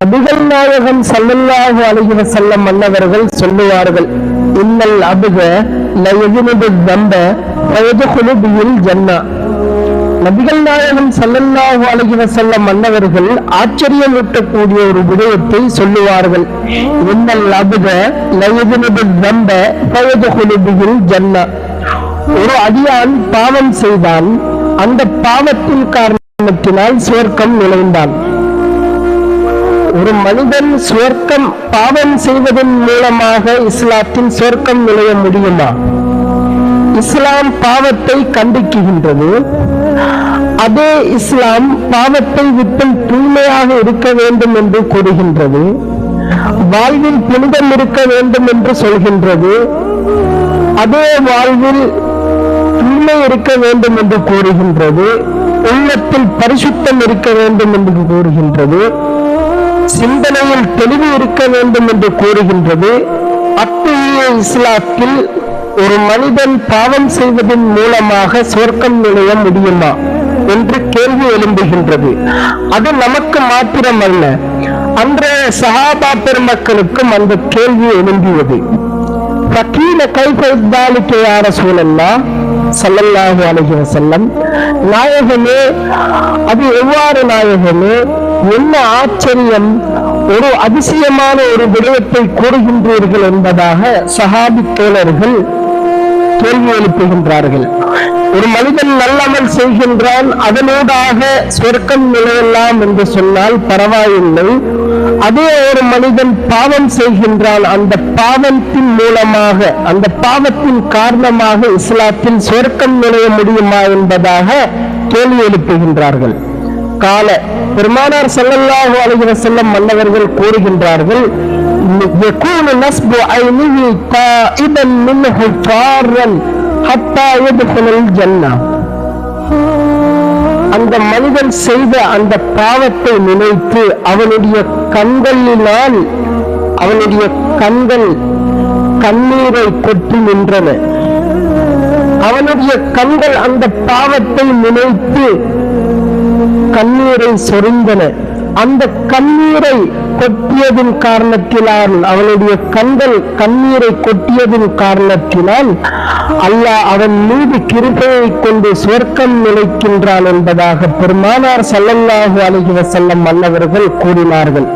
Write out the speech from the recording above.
நபிகள் நாயகம் ஸல்லல்லாஹு அழகிவ செல்லம் மன்னவர்கள் சொல்லுவார்கள் இன்னல் அபுக லயதினது தம்ப வயதுகுலு பியில் ஜன்னா. நபிகள் நாயகம் ஸல்லல்லாஹு அழகிவ செல்லம் மன்னவர்கள் ஆச்சரியமூட்டக்கூடிய ஒரு விடயத்தை சொல்லுவார்கள் இன்னல் அபுக லயதினது தம்ப வயதுகுலு பியில் ஜன்னா. ஒரு அடியான் பாவம் செய்தான் அந்த பாவத்தின் காரணத்தினால் சுவர்க்கம் நுழைந்தான் ஒரு மனிதன் சுவர்க்கம் பாவம் செய்வதன் மூலமாக இஸ்லாத்தின் சுவர்க்கம் நுழைய முடியுமா? இஸ்லாம் பாவத்தை கண்டிக்குகின்றது அதே இஸ்லாம் பாவத்தை விட்டு தூய்மையாக இருக்க வேண்டும் என்று கூறுகின்றது. வாழ்வில் புனிதம் இருக்க வேண்டும் என்று சொல்கின்றது. அதே வாழ்வில் தூய்மை இருக்க வேண்டும் என்று கூறுகின்றது. உள்ளத்தில் பரிசுத்தம் இருக்க வேண்டும் என்று கூறுகின்றது. சிந்தனையில் தெளிவு இருக்க வேண்டும் என்று கூறுகின்றது. அத்தகைய இஸ்லாத்தில் ஒரு மனிதன் பாவம் செய்வதன் மூலமாக சொர்க்கம் நுழைய முடியுமா என்று கேள்வி எழும்புகின்றது. அது நமக்கு மாத்திரமல்ல. அன்றைய சகாபா பெருமக்களுக்கும் அந்த கேள்வி எழும்பியது. ஃபக்கீல கைஃப இத்தாலிக்கு சூழல்லா ஸல்லல்லாஹு அலைஹி வஸல்லம். நாயகமே அது எவ்வாறு நாயகமே? என்ன ஆச்சரியம்? ஒரு அதிசயமான ஒரு விடயத்தை கூறுகின்றீர்கள் என்பதாக சஹாபி தோழர்கள் கேள்வி எழுப்புகின்றார்கள். ஒரு மனிதன் நல்லமல் செய்கின்றான் அதனூடாக சொர்க்கம் நுழையலாம் என்று சொன்னால் பரவாயில்லை. அதே ஒரு மனிதன் பாவம் செய்கின்றான் அந்த பாவத்தின் மூலமாக அந்த பாவத்தின் காரணமாக இஸ்லாத்தில் சொர்க்கம் நுழைய முடியுமா என்பதாக கேள்வி எழுப்புகின்றார்கள். கால பெருமானார் ஸல்லல்லாஹு அலைஹி வஸல்லம் மன்னவர்கள் கூறுகின்றார்கள் يكون نصب عينه قائدا منه فارا حتى يدخل الجنة அந்த மனிதன் செய்த அந்த பாவத்தை நினைத்து அவனுடைய கண்களினால் அவனுடைய கண்கள் கண்ணீரை கொட்டி நின்றன அவனுடைய கண்கள் அந்த பாவத்தை நினைத்து கண்ணீரை சொரிந்தன. அந்த கண்ணீரை கொட்டியதின் காரணத்தினால் அவனுடைய கண்கள் கண்ணீரை கொட்டியதின் காரணத்தினால் அல்லாஹ் அவன் மீது கிருபையை கொண்டு சுவர்க்கம் நிலைக்கின்றான் என்பதாக பெருமானார் ஸல்லல்லாஹு அலைஹி வஸல்லம் மன்னவர்கள் கூறினார்கள்.